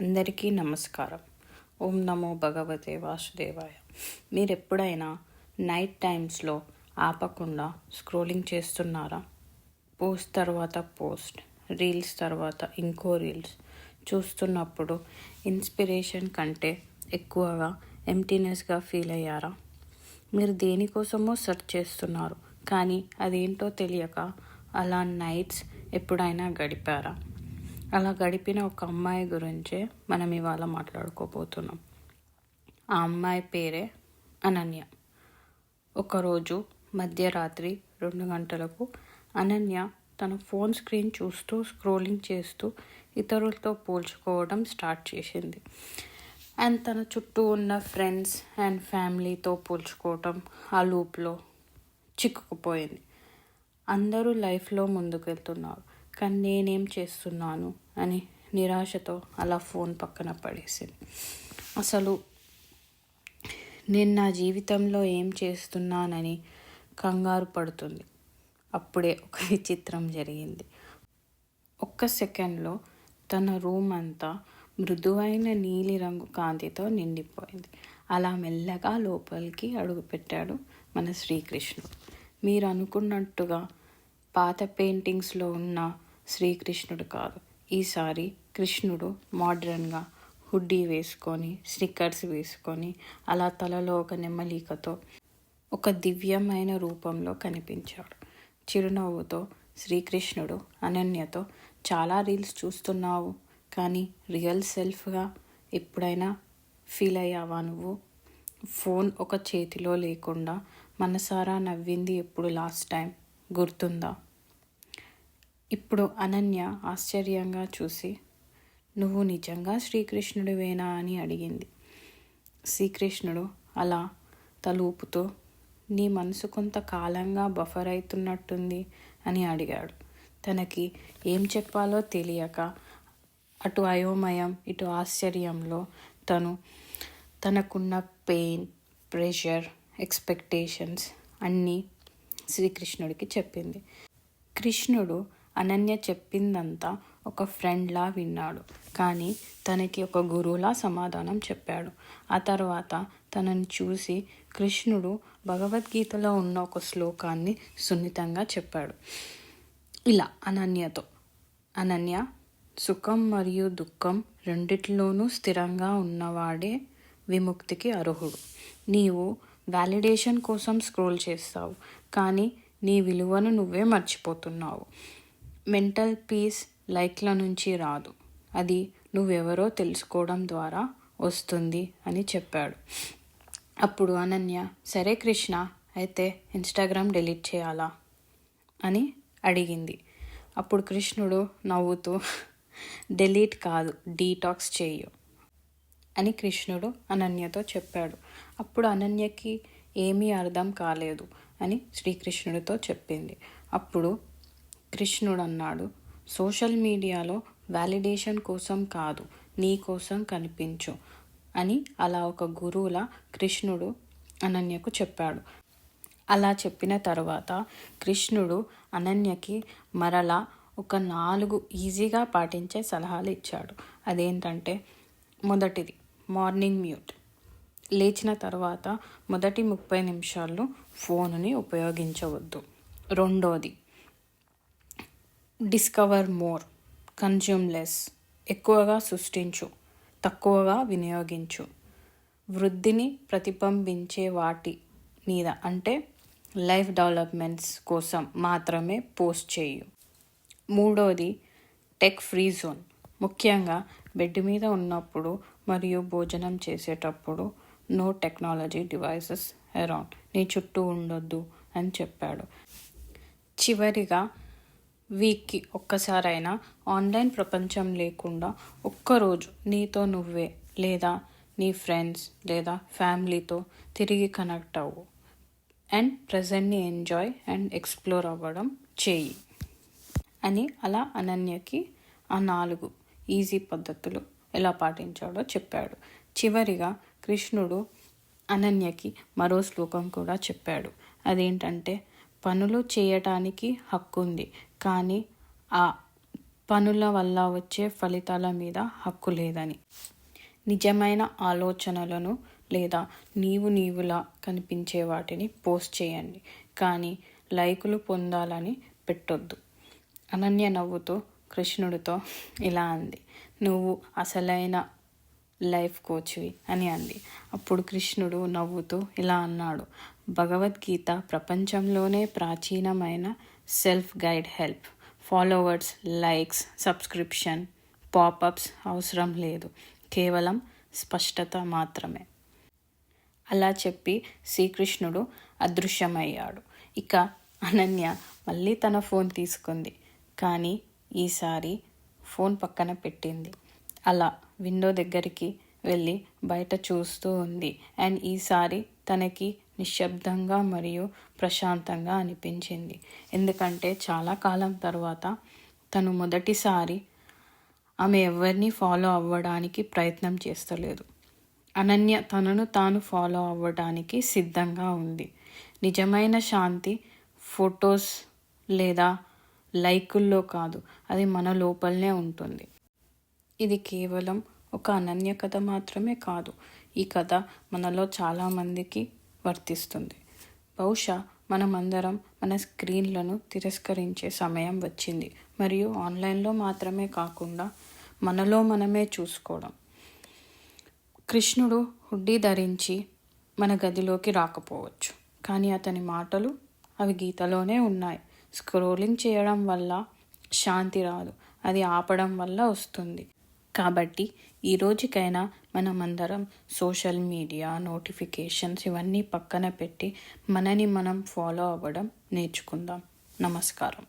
అందరికీ నమస్కారం. ఓం నమో భగవతే వాసుదేవాయ. మీరు ఎప్పుడైనా నైట్ టైమ్స్లో ఆపకుండా స్క్రోలింగ్ చేస్తున్నారా? పోస్ట్ తర్వాత పోస్ట్ రీల్స్ తర్వాత ఇంకో రీల్స్ చూస్తున్నప్పుడు ఇన్స్పిరేషన్ కంటే ఎక్కువగా ఎంటీనెస్గా ఫీల్ అయ్యారా? మీరు దేనికోసమో సెర్చ్ చేస్తున్నారు కానీ అదేంటో తెలియక అలా నైట్స్ ఎప్పుడైనా గడిపారా? అలా గడిపిన ఒక అమ్మాయి గురించే మనం ఇవాళ మాట్లాడుకోబోతున్నాం. ఆ అమ్మాయి పేరే అనన్య. ఒకరోజు మధ్యరాత్రి రెండు గంటలకు అనన్య తన ఫోన్ స్క్రీన్ చూస్తూ స్క్రోలింగ్ చేస్తూ ఇతరులతో పోల్చుకోవడం స్టార్ట్ చేసింది. అండ్ తన చుట్టూ ఉన్న ఫ్రెండ్స్ అండ్ ఫ్యామిలీతో పోల్చుకోవటం ఆ లూప్లో చిక్కుకుపోయింది. అందరూ లైఫ్లో ముందుకెళ్తున్నారు. కానీ నేనేం చేస్తున్నాను అని నిరాశతో అలా ఫోన్ పక్కన పడేసింది. అసలు నేను నా జీవితంలో ఏం చేస్తున్నానని కంగారు పడుతుంది. అప్పుడే ఒక విచిత్రం జరిగింది. ఒక్క సెకండ్లో తన రూమ్ అంతా మృదువైన నీలిరంగు కాంతితో నిండిపోయింది. అలా మెల్లగా లోపలికి అడుగుపెట్టాడు మన శ్రీకృష్ణుడు. మీరు అనుకున్నట్టుగా పాత పెయింటింగ్స్లో ఉన్న శ్రీకృష్ణుడు కాదు. ఈసారి కృష్ణుడు మోడ్రన్గా హుడ్డీ వేసుకొని స్టిక్కర్స్ వేసుకొని అలా తలలో ఒక నెమ్మలికతో ఒక దివ్యమైన రూపంలో కనిపించాడు. చిరునవ్వుతో శ్రీకృష్ణుడు అనన్యతో చాలా రీల్స్ చూస్తున్నావు కానీ రియల్ సెల్ఫ్గా ఎప్పుడైనా ఫీల్ అయ్యావా నువ్వు? ఫోన్ ఒక చేతిలో లేకుండా మనసారా నవ్వింది ఎప్పుడు లాస్ట్ టైం? గుర్తుందా? ఇప్పుడు అనన్య ఆశ్చర్యంగా చూసి నువ్వు నిజంగా శ్రీకృష్ణుడివేనా? అని అడిగింది. శ్రీకృష్ణుడు అలా తలూపుతూ నీ మనసు కొంతకాలంగా బఫర్ అవుతున్నట్టుంది అని అడిగాడు. తనకి ఏం చెప్పాలో తెలియక అటు అయోమయం ఇటు ఆశ్చర్యంలో తను తనకున్న పెయిన్ ప్రెషర్ ఎక్స్పెక్టేషన్స్ అన్నీ శ్రీకృష్ణుడికి చెప్పింది. కృష్ణుడు అనన్య చెప్పిందంతా ఒక ఫ్రెండ్లా విన్నాడు. కానీ తనకి ఒక గురువులా సమాధానం చెప్పాడు. ఆ తర్వాత తనని చూసి కృష్ణుడు భగవద్గీతలో ఉన్న ఒక శ్లోకాన్ని సున్నితంగా చెప్పాడు. ఇలా అనన్యతో అనన్య సుఖం మరియు దుఃఖం రెండిట్లోనూ స్థిరంగా ఉన్నవాడే విముక్తికి అర్హుడు. నీవు వ్యాలిడేషన్ కోసం స్క్రోల్ చేస్తావు కానీ నీ విలువను నువ్వే మర్చిపోతున్నావు. మెంటల్ పీస్ లైక్ల నుంచి రాదు. అది నువ్వెవరో తెలుసుకోవడం ద్వారా వస్తుంది అని చెప్పాడు. అప్పుడు అనన్య సరే కృష్ణ అయితే ఇన్స్టాగ్రామ్ డిలీట్ చేయాలా? అని అడిగింది. అప్పుడు కృష్ణుడు నవ్వుతూ డిలీట్ కాదు డీటాక్స్ చేయు అని కృష్ణుడు అనన్యతో చెప్పాడు. అప్పుడు అనన్యకి ఏమీ అర్థం కాలేదు అని శ్రీకృష్ణుడితో చెప్పింది. అప్పుడు కృష్ణుడు అన్నాడు సోషల్ మీడియాలో వ్యాలిడేషన్ కోసం కాదు నీ కోసం కనిపించు అని అలా ఒక గురువుల కృష్ణుడు అనన్యకు చెప్పాడు. అలా చెప్పిన తర్వాత కృష్ణుడు అనన్యకి మరలా ఒక నాలుగు ఈజీగా పాటించే సలహాలు ఇచ్చాడు. అదేంటంటే మొదటిది మార్నింగ్ మ్యూట్. లేచిన తర్వాత మొదటి ముప్పై నిమిషాల్లో ఫోనుని ఉపయోగించవద్దు. రెండోది డిస్కవర్ మోర్ కన్జ్యూమ్ లెస్ ఎక్కువగా సృష్టించు తక్కువగా వినియోగించు. వృద్ధిని ప్రతిబింబించే వాటి మీద అంటే లైఫ్ డెవలప్మెంట్స్ కోసం మాత్రమే పోస్ట్ చేయు. మూడోది టెక్ ఫ్రీ జోన్. ముఖ్యంగా బెడ్ మీద ఉన్నప్పుడు మరియు భోజనం చేసేటప్పుడు నో టెక్నాలజీ డివైసెస్ అరౌండ్ నీ చుట్టూ ఉండొద్దు అని చెప్పాడు. చివరిగా వీక్కి ఒక్కసారైనా ఆన్లైన్ ప్రపంచం లేకుండా ఒక్కరోజు నీతో నువ్వే లేదా నీ ఫ్రెండ్స్ లేదా ఫ్యామిలీతో తిరిగి కనెక్ట్ అవ్వు. అండ్ ప్రజెంట్ని ఎంజాయ్ అండ్ ఎక్స్ప్లోర్ అవ్వడం చేయి. అని అలా అనన్యకి ఆ నాలుగు ఈజీ పద్ధతులు ఎలా పాటించాడో చెప్పాడు. చివరిగా కృష్ణుడు అనన్యకి మరో శ్లోకం కూడా చెప్పాడు. అదేంటంటే పనులు చేయటానికి హక్కు ఉంది కానీ ఆ పనుల వల్ల వచ్చే ఫలితాల మీద హక్కు లేదని. నిజమైన ఆలోచనలను లేదా నీవు నీవులా కనిపించే వాటిని పోస్ట్ చేయండి. కానీ లైకులు పొందాలని పెట్టొద్దు. అనన్య నవ్వుతూ కృష్ణుడితో ఇలా అంది. నువ్వు అసలైన లైఫ్ కోచ్వి అని అంది. అప్పుడు కృష్ణుడు నవ్వుతూ ఇలా అన్నాడు. భగవద్గీత ప్రపంచంలోనే ప్రాచీనమైన self guide help. Followers likes subscription popups అవసరం లేదు. కేవలం స్పష్టత మాత్రమే. అలా చెప్పి శ్రీకృష్ణుడు అదృశ్యమయ్యాడు. ఇక అనన్య మళ్ళీ తన ఫోన్ తీసుకుంది. కానీ ఈసారి ఫోన్ పక్కన పెట్టింది. అలా విండో దగ్గరికి వెళ్ళి బయట చూస్తూ ఉంది. అండ్ ఈసారి తనకి నిశ్శబ్దంగా మరియు ప్రశాంతంగా అనిపించింది. ఎందుకంటే చాలా కాలం తర్వాత తను మొదటిసారి ఆమె ఎవరిని ఫాలో అవ్వడానికి ప్రయత్నం చేస్తలేదు. అనన్య తనను తాను ఫాలో అవ్వడానికి సిద్ధంగా ఉంది. నిజమైన శాంతి ఫొటోస్ లేదా లైకుల్లో కాదు. అది మన లోపలనే ఉంటుంది. ఇది కేవలం ఒక అనన్య కథ మాత్రమే కాదు. ఈ కథ మనలో చాలామందికి వర్తిస్తుంది. బహుశా మనమందరం మన స్క్రీన్లను తిరస్కరించే సమయం వచ్చింది. మరియు ఆన్లైన్లో మాత్రమే కాకుండా మనలో మనమే చూసుకోవడం. కృష్ణుడు హుడ్డీ ధరించి మన గదిలోకి రాకపోవచ్చు. కానీ అతని మాటలు అవి గీతలోనే ఉన్నాయి. స్క్రోలింగ్ చేయడం వల్ల శాంతి రాదు. అది ఆపడం వల్ల వస్తుంది. కాబట్టి ఈ రోజుకైనా మనమందరం సోషల్ మీడియా నోటిఫికేషన్స్ ఇవన్నీ పక్కన పెట్టి మనని మనం ఫాలో అవ్వడం నేర్చుకుందాం. నమస్కారం.